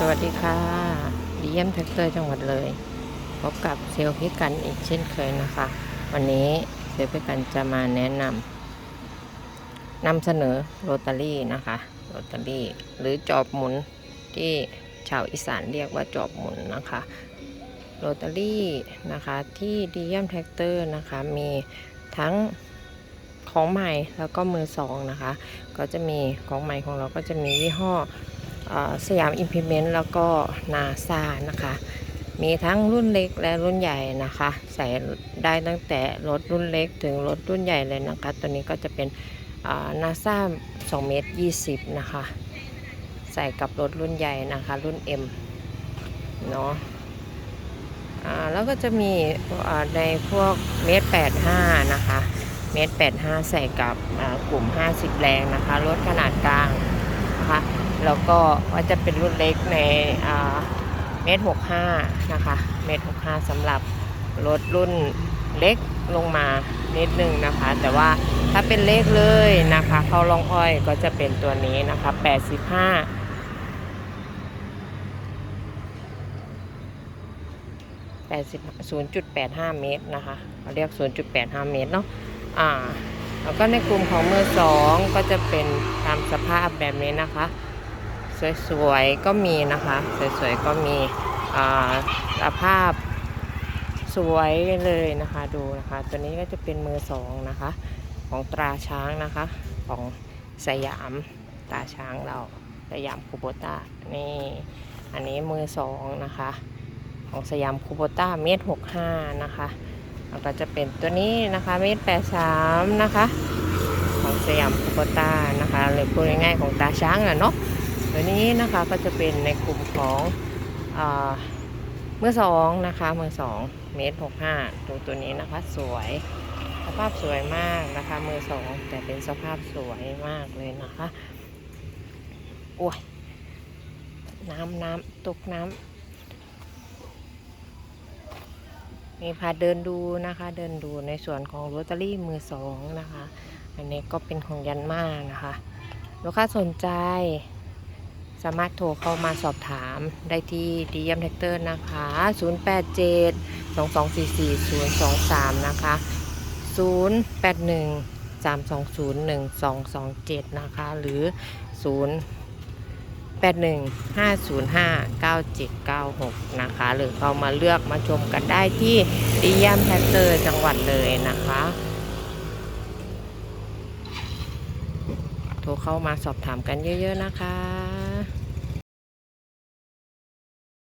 สวัสดีค่ะดีเยี่ยมแท็กเตอร์จังหวัดเลย พบกับเซลพิกันอีกเช่นเคยนะคะ วันนี้เซลพิกันจะมาแนะนำนำเสนอโรตารี่นะคะ โรตารี่หรือจอบหมุนที่ชาวอีสานเรียกว่าจอบหมุนนะคะ โรตารี่นะคะที่ดีเยี่ยมแท็กเตอร์นะคะมีทั้งของใหม่แล้วก็มือสองนะคะ ก็จะมีของใหม่ของเราก็จะมียี่ห้อ สยามอิมพิเมนต์แล้วก็นาซานะคะ มีทั้งรุ่นเล็กและรุ่นใหญ่นะคะ ใส่ได้ตั้งแต่รถรุ่นเล็กถึงรถรุ่นใหญ่เลยนะคะ ตัวนี้ก็จะเป็นนาซา2เมตร20 นะคะ ใส่กับรถรุ่นใหญ่นะคะ รุ่น M เนาะแล้วก็จะมีในพวกเมตร85 นะคะเมตร85 ใส่กับกลุ่ม 50 แรงนะคะ รถขนาดกลางนะคะ แล้วก็ว่าจะเป็นรุ่นเล็กในเมตรหกห้านะคะเมตรหกห้าสำหรับรถรุ่นเล็กลงมานิดนึงนะคะ แต่ว่าถ้าเป็นเล็กเลยนะคะเข้าลองอ้อยก็จะเป็นตัวนี้นะคะ85 80 0.85เมตรนะคะเขาเรียก0.85เมตรเนาะอ่าแล้วก็ในกลุ่มของมือสองก็จะเป็นตามสภาพแบบนี้นะคะ สวยๆก็มีนะคะ สวยๆก็มีสภาพสวยเลยนะคะดูนะคะ ตัวนี้ก็จะเป็นมือสองนะคะ ของตราช้างนะคะ ของสยามตราช้างเราสยามคูโบต้านี่อันนี้มือสองนะคะ ของสยามคูโบต้าเมตรหกห้านะคะแล้วก็จะเป็นตัวนี้นะคะเมตรแปดสามนะคะ ของสยามคูโบต้านะคะหรือพูดง่ายๆของตาช้างอะเนาะ ตัวนี้นะคะก็จะเป็นในกลุ่มของอเมื่อสองนะคะเมื่อสองเมตรหกห้าตัวตัวนี้นะคะสวยสภาพสวยมากนะคะมือสองแต่เป็นสภาพสวยมากเลยนะคะโอ้ยน้ำน้ำตกน้ำมีพาเดินดูนะคะ เดินดูในส่วนของโรตารี่มือสองนะคะ อันนี้ก็เป็นของยันมานะคะ ลูกค้าสนใจ สามารถโทรเข้ามาสอบถามได้ที่ดีเยี่ยมแท็กเตอร์นะคะ 087 2244 023 นะคะ 081 320 1227 นะคะ หรือ 081 505 9796 นะคะ หรือเข้ามาเลือกมาชมกันได้ที่ดีเยี่ยมแท็กเตอร์จังหวัดเลยนะคะ โทรเข้ามาสอบถามกันเยอะ ๆ นะคะ